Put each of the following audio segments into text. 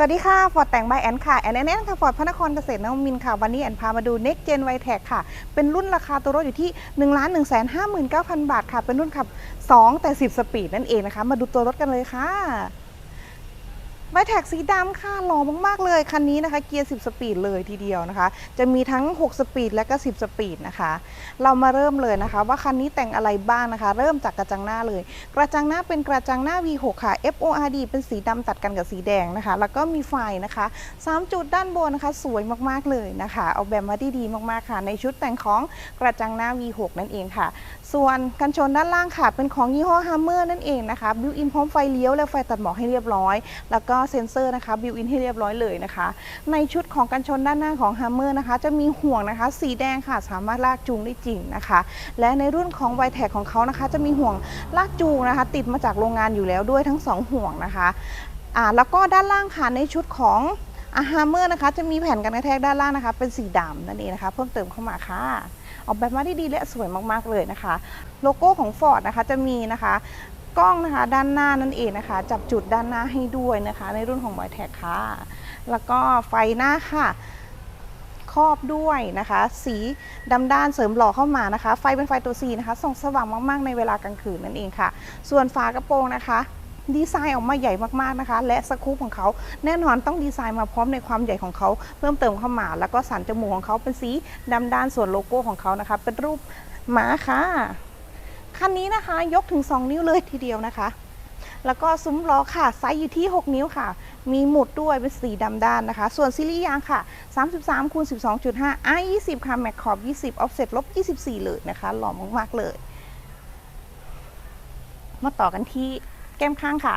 สวัสดีค่ะ ฟอร์ดแต่งบายแอนค่ะ แอนแอนแอนค่ะ ฟอร์ดพระนครเกษตรนวมินค่ะ วันนี้แอนพามาดู Next Gen w i t e c ค่ะ เป็นรุ่นราคาตัวรถอยู่ที่ 1 1 5 9 0 0 0 บาทค่ะ เป็นรุ่นขับ 2 แต่ 10 สปีดนั่นเองนะคะ มาดูตัวรถกันเลยค่ะ ไวแท็กสีดำค่ะหล่อมากๆเลยคันนี้นะคะเกียร์ 10 สปีดเลยทีเดียวนะคะ จะมีทั้ง 6 สปีดและก็ 10 สปีดนะคะ เรามาเริ่มเลยนะคะ ว่าคันนี้แต่งอะไรบ้างนะคะ เริ่มจากกระจังหน้าเลย กระจังหน้าเป็นกระจังหน้า V6 ค่ะ FORD เป็นสีดำตัดกันกับสีแดงนะคะ แล้วก็มีไฟนะคะ 3 จุดด้านบนนะคะ สวยมากๆเลยนะคะเอาแบบมาที่ดีมากๆค่ะ ในชุดแต่งของกระจังหน้า V6 นั่นเองค่ะ ส่วนกันชนด้านล่างค่ะ เป็นของยี่ห้อ Hammer นั่นเองนะคะบิวอินพร้อมไฟเลี้ยวและไฟตัดหมอกให้เรียบร้อย แล้วก็เซ็นเซอร์นะคะบิวอินให้เรียบร้อยเลยนะคะ ในชุดของกันชนด้านหน้าของ Hammer นะคะ จะมีห่วงนะคะ สีแดงค่ะสามารถลากจูงได้จริงนะคะ และในรุ่นของ v i t e c ของเขานะคะ จะมีห่วงลากจูงนะคะ ติดมาจากโรงงานอยู่แล้วด้วยทั้งสองห่วงนะคะอ่าแล้วก็ด้านล่างค่ะในชุดของอาฮาเมอร์นะคะจะมีแผ่นกันกระแทกด้านล่างนะคะ เป็นสีดำนั่นเองนะคะ เพิ่มเติมเข้ามาค่ะ ออกแบบมาได้ดีและสวยมากๆเลยนะคะ โลโก้ของ Ford นะคะจะมีนะคะ กล้องนะคะด้านหน้านั่นเองนะคะ จับจุดด้านหน้าให้ด้วยนะคะ ในรุ่นของ v i t e c ค่ะ แล้วก็ไฟหน้าค่ะครอบด้วยนะคะ สีดำด้านเสริมหล่อเข้ามานะคะ ไฟเป็นไฟตัว C นะคะส่องสว่างมากๆในเวลากลางคืนนั่นเองค่ะ ส่วนฝากระโปรงนะคะดีไซน์ออกมาใหญ่มากๆนะคะ และสกู๊ปของเขาแน่นอนต้องดีไซน์มาพร้อมในความใหญ่ของเขาเพิ่มเติมเข้ามา แล้วก็สันจมูกของเขาเป็นสีดำด้านส่วนโลโก้ของเขานะคะ เป็นรูปหมาค่ะ คันนี้นะคะยกถึง 2 นิ้วเลยทีเดียวนะคะ แล้วก็ซุ้มล้อค่ะไซส์อยู่ที่ 6 นิ้วค่ะ มีหมุดด้วยเป็นสีดำด้านนะคะ ส่วนซีรีส์ยางค่ะ 33คูณ12.5 i 20ค่ะแม็กขอบ 20 offset ลบ 24 เลยนะคะ หล่อมากๆเลย มาต่อกันที่แก้มข้างค่ะ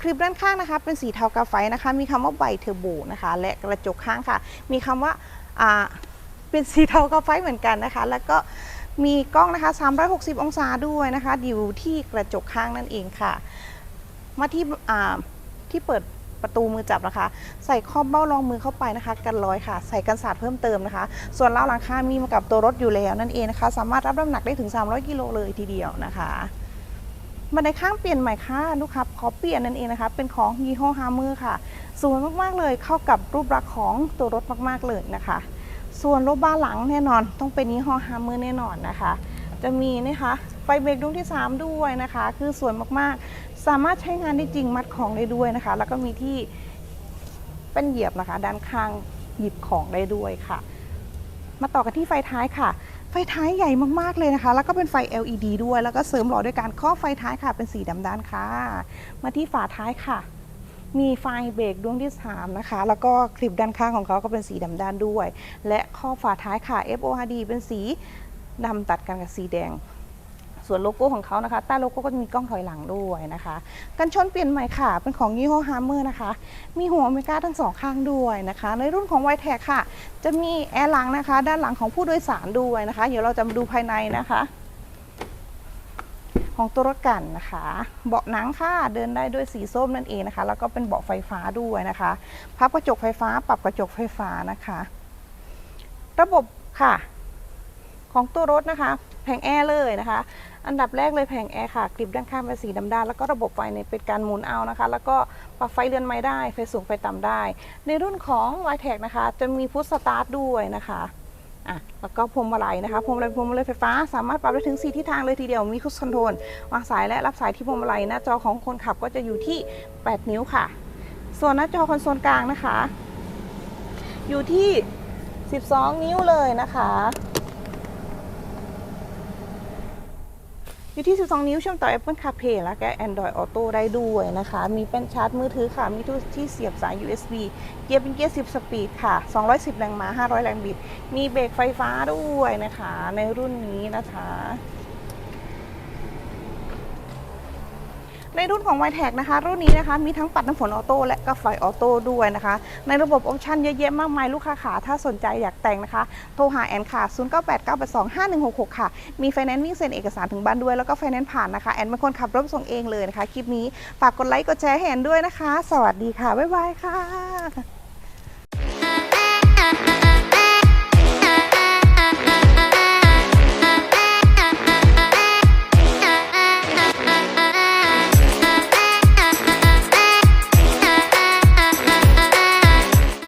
คลิปด้านข้างนะคะเป็นสีเทากาไฟนะคะ มีคำว่าไบเทอร์โบนะคะ และกระจกข้างค่ะ มีคำว่าอ่าเป็นสีเทากาไฟเหมือนกันนะคะ แล้วก็ มีกล้องนะคะ 360 องศาด้วยนะคะอยู่ที่กระจกข้างนั่นเองค่ะ มาที่ที่เปิดประตูมือจับนะคะ ใส่ครอบเบ้ารองมือเข้าไปนะคะ กันร้อยค่ะ ใส่กันสาดเพิ่มเติมนะคะ ส่วนเล้าหลังคามีมากับตัวรถอยู่แล้วนั่นเองนะคะ สามารถรับน้ำหนักได้ถึง 300 กิโลเลยทีเดียวนะคะบันไดข้างเปลี่ยนใหม่ค่ะลูกค้าขอเปลี่ยนนั่นเองนะคะ เป็นของยี่ห้อฮาร์เมอร์ค่ะสวยมากๆเลยเข้ากับรูปลักษณ์ของตัวรถมากๆเลยนะคะ ส่วนรถบ้านหลังแน่นอน ต้องเป็นยี่ห้อฮาร์เมอร์แน่นอนนะคะ จะมีนะคะไฟเบรกดวงที่ 3 ด้วยนะคะ คือสวยมากๆ สามารถใช้งานได้จริงมัดของได้ด้วยนะคะ แล้วก็มีที่เป็นเหยียบนะคะ ด้านข้างหยิบของได้ด้วยค่ะ มาต่อกันที่ไฟท้ายค่ะ ไฟท้ายใหญ่มากๆเลยนะคะ แล้วก็เป็นไฟ LED ด้วย แล้วก็เสริมหล่อด้วยการครอบไฟท้ายค่ะ เป็นสีดำด้านค่ะ มาที่ฝาท้ายค่ะ มีไฟเบรกดวงที่ 3 นะคะ แล้วก็คลิปด้านข้างของเขาก็เป็นสีดำด้านด้วย และข้อฝาท้ายค่ะ FORD เป็นสีดำตัดกันกับสีแดง ส่วนโลโก้ของเขานะคะ ใต้โลโก้ก็จะมีกล้องถอยหลังด้วยนะคะ กันชนเปลี่ยนใหม่ค่ะ เป็นของยี่ห้อฮาร์เมอร์นะคะ มีหัวโอเมก้าทั้งสองข้างด้วยนะคะ ในรุ่นของ y t e c ค่ะ จะมีแอร์หลังนะคะ ด้านหลังของผู้โดยสารด้วยนะคะ เดี๋ยวเราจะมาดูภายในนะคะ ของตัวรถกันนะคะ เบาะหนังค่ะเดินได้ด้วยสีส้มนั่นเองนะคะ แล้วก็เป็นเบาะไฟฟ้าด้วยนะคะ พับกระจกไฟฟ้า ปรับกระจกไฟฟ้านะคะ ระบบค่ะ ของตัวรถนะคะ แผงแอร์เลยนะคะ อันดับแรกเลยแผงแอร์ค่ะคลิปด้านข้างเป็นสีดำด้านแล้วก็ระบบไฟเนี่ยเป็นการหมุนเอานะคะ แล้วก็ปรับไฟเรือนไม้ได้ ไฟสูงไฟต่ำได้ ในรุ่นของ y t e c นะคะ จะมีพุทสตาร์ทด้วยนะคะ อะแล้วก็พวงมาลัยนะคะพวงมาลัยพวงมาลัยไฟฟ้าสามารถปรับได้ถึง 4 ทิศทางเลยทีเดียวมีคุชคอนโทรลวางสายและรับสายที่พวงมาลัยหน้าจอของคนขับก็จะอยู่ที่ 8 นิ้วค่ะ ส่วนหน้าจอคอนโซลกลางนะคะ อยู่ที่ 12 นิ้วเลยนะคะ อยู่ที่ 12 นิ้วเชื่อมต่อ Apple CarPlay และก็ Android Auto ได้ด้วยนะคะ มีเป็นชาร์จมือถือค่ะ มีทุกที่เสียบสาย USB เกียร์เป็นเกียร์ 10 สปีดค่ะ 210 แรงม้า 500 แรงบิด มีเบรกไฟฟ้าด้วยนะคะ ในรุ่นนี้นะคะ ในรุ่นของ y t e c นะคะ รุ่นนี้นะคะมีทั้งปัดน้ำฝนออโต้และก็ไฟออโต้ด้วยนะคะ ในระบบออปชั่นเยอะแยะมากมายลูกค้าขาถ้าสนใจอยากแต่งนะคะ โทรหาแอนค่ะ 0989825166 ค่ะ มีไฟแนนซ์วิ่งเซ็นเอกสารถึงบ้านด้วยแล้วก็ไฟแนนซ์ผ่านนะคะ แอนเป็นคนขับรถส่งเองเลยนะคะ คลิปนี้ฝากกดไลค์กดแชร์ให้แอนด้วยนะคะ สวัสดีค่ะบ๊ายบายค่ะ